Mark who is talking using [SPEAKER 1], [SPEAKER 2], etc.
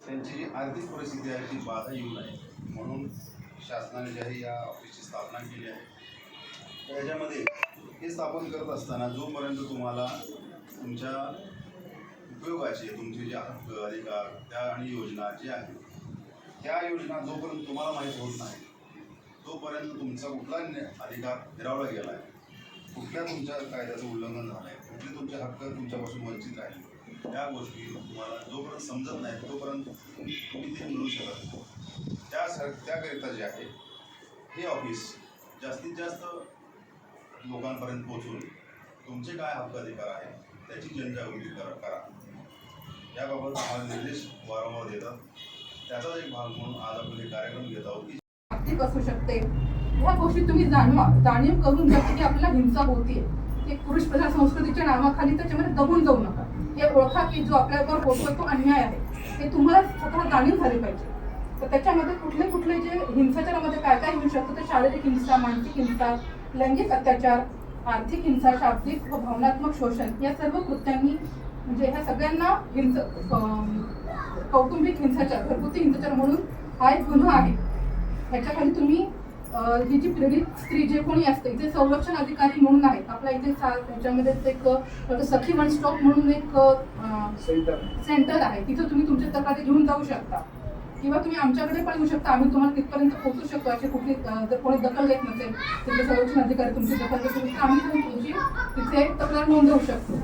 [SPEAKER 1] त्यांची आर्थिक परिस्थिती आहे ती बाधा येऊ नये. म्हणून शासनाने जे आहे या ऑफिसची स्थापना केली आहे तर याच्यामध्ये हे स्थापन करत असताना जोपर्यंत तुम्हाला तुमच्या उपयोगाचे तुमचे जे हक्क अधिकार त्या आणि योजना जे आहेत त्या योजना जोपर्यंत तुम्हाला माहीत होत नाही तोपर्यंत तुमचा कुठला अधिकार हिरावला गेला आहे कुठल्या तुमच्या कायद्याचं उल्लंघन झालं आहे कुठले तुमचे हक्क तुमच्यापासून वंचित राहिले त्या गोष्टी तुम्हाला जोपर्यंत समजत नाही तोपर्यंत तुम्ही ते मिळू शकत नाही. त्या त्याकरिता जे आहे हे ऑफिस जास्तीत जास्त लोकांपर्यंत पोहोचून तुमचे काय हक्क अधिकार आहे त्याची जनजागृती करा करा. याबाबत आम्हाला निर्देश वारंवार देतात. त्याचाच एक भाग म्हणून आज आपण हे कार्यक्रम घेत आहोत की
[SPEAKER 2] असू शकते. ह्या गोष्टी तुम्ही जाणवा जाणीव करून घ्या की आपल्याला हिंसा होतीये. एक पुरुष प्रधान संस्कृतीच्या नावाखाली त्याच्यामध्ये दबून जाऊ नका. हे ओळखा की जो आपल्यावर होतो तो अन्याय आहे. हे तुम्हाला स्वतः जाणीव झाली पाहिजे. तर त्याच्यामध्ये कुठले कुठले जे हिंसाचारामध्ये काय काय होऊ शकतं तर शारीरिक हिंसा मानसिक हिंसा लैंगिक अत्याचार आर्थिक हिंसा शाब्दिक व भावनात्मक शोषण या सर्व कृत्यांनी म्हणजे ह्या सगळ्यांना हिंस कौटुंबिक हिंसाचार घरगुती हिंसाचार म्हणून हा एक गुन्हा आहे. ह्याच्याखाली तुम्ही ही जी पीडित स्त्री जे कोणी असते इथे संरक्षण अधिकारी म्हणून आहेत. आपल्या इथे ह्याच्यामध्येच एक सखी वन स्टॉप म्हणून एक सेंटर. आहे. तिथं तुम्ही तुमच्या तक्रारी घेऊन जाऊ शकता. किंवा तुम्ही आमच्याकडे पण येऊ शकता. आम्ही तुम्हाला तिथपर्यंत पोहोचू शकतो अशी कुठली जर कोणी दखल घेत नसेल तिथे संरक्षण अधिकारी तुमची दखल घेत नसेल तर आम्ही पण तुमची तिथे तक्रार नोंदवू शकतो.